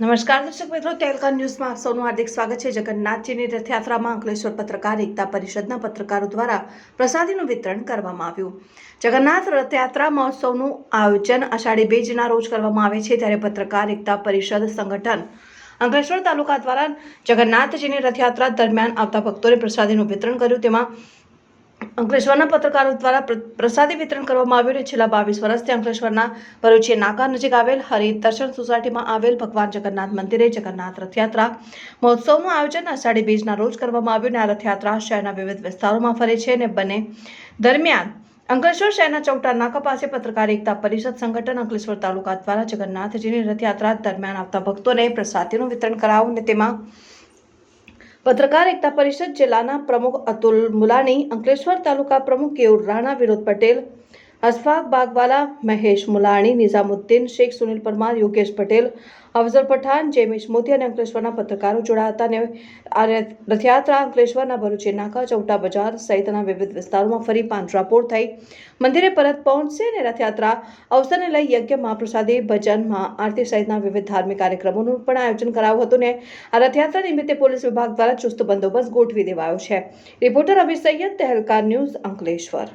નમસ્કાર દર્શક મિત્રો તેલકા ન્યૂઝમાં આપ સૌનું હાર્દિક સ્વાગત છે. જગન્નાથજીની રથયાત્રામાં અંકલેશ્વર પત્રકાર, એકતા પરિષદના પત્રકારો દ્વારા પ્રસાદીનું વિતરણ કરવામાં આવ્યું. જગન્નાથ રથયાત્રા મહોત્સવનું આયોજન અષાઢી બીજના રોજ કરવામાં આવે છે ત્યારે પત્રકાર, એકતા પરિષદ, સંગઠન અંકલેશ્વર તાલુકા દ્વારા જગન્નાથજીની રથયાત્રા દરમિયાન આવતા ભક્તોને પ્રસાદીનું વિતરણ કર્યું. તેમાં અંકલેશ્વરના પત્રકારો દ્વારા પ્રસાદી વિતરણ કરવામાં આવ્યું અને છેલ્લા બાવીસ વર્ષથી અંકલેશ્વરના ભરૂચી નાકા નજીક આવેલ હરિ દર્શન સોસાયટીમાં આવેલ ભગવાન જગન્નાથ મંદિરે જગન્નાથ રથયાત્રા મહોત્સવનું આયોજન અષાઢી બીજના રોજ કરવામાં આવ્યું અને આ રથયાત્રા શહેરના વિવિધ વિસ્તારોમાં ફરે છે અને બંને દરમિયાન અંકલેશ્વર શહેરના ચૌટા નાકા પાસે પત્રકાર એકતા પરિષદ સંગઠન અંકલેશ્વર તાલુકા દ્વારા જગન્નાથજીની રથયાત્રા દરમિયાન આવતા ભક્તોને પ્રસાદીનું વિતરણ કરાવું અને તેમાં પત્રકાર એકતા પરિષદ જિલ્લાના પ્રમુખ અતુલ મુલાણી અંકલેશ્વર તાલુકા પ્રમુખ કેયુર રાણા વિનોદ પટેલ અશફાક બાગવાલા, મહેશ મુલાણી, નિઝામુદ્દીન શેખ, સુનિલ પરમાર, યોગેશ પટેલ, અફઝલ પઠાણ, જેમિશ મોતી અને અંકલેશ્વરના પત્રકારો જોડાયા હતા અને આ રથયાત્રા અંકલેશ્વરના ભરૂચી નાકા ચૌટા બજાર સહિતના વિવિધ વિસ્તારોમાં ફરી પાંજરાપોળ થઈ. મંદિરે પરત પહોંચશે અને રથયાત્રા અવસરને લઈ યજ્ઞ, મહાપ્રસાદી ભજન મહા આરતી સહિતના વિવિધ ધાર્મિક કાર્યક્રમોનું પણ આયોજન કરાયું હતું ને આ રથયાત્રા નિમિત્તે પોલીસ વિભાગ દ્વારા ચુસ્ત બંદોબસ્ત ગોઠવી દેવાયો છે. રિપોર્ટર અભિષેક સૈયદ, તહેલકાર ન્યૂઝ અંકલેશ્વર.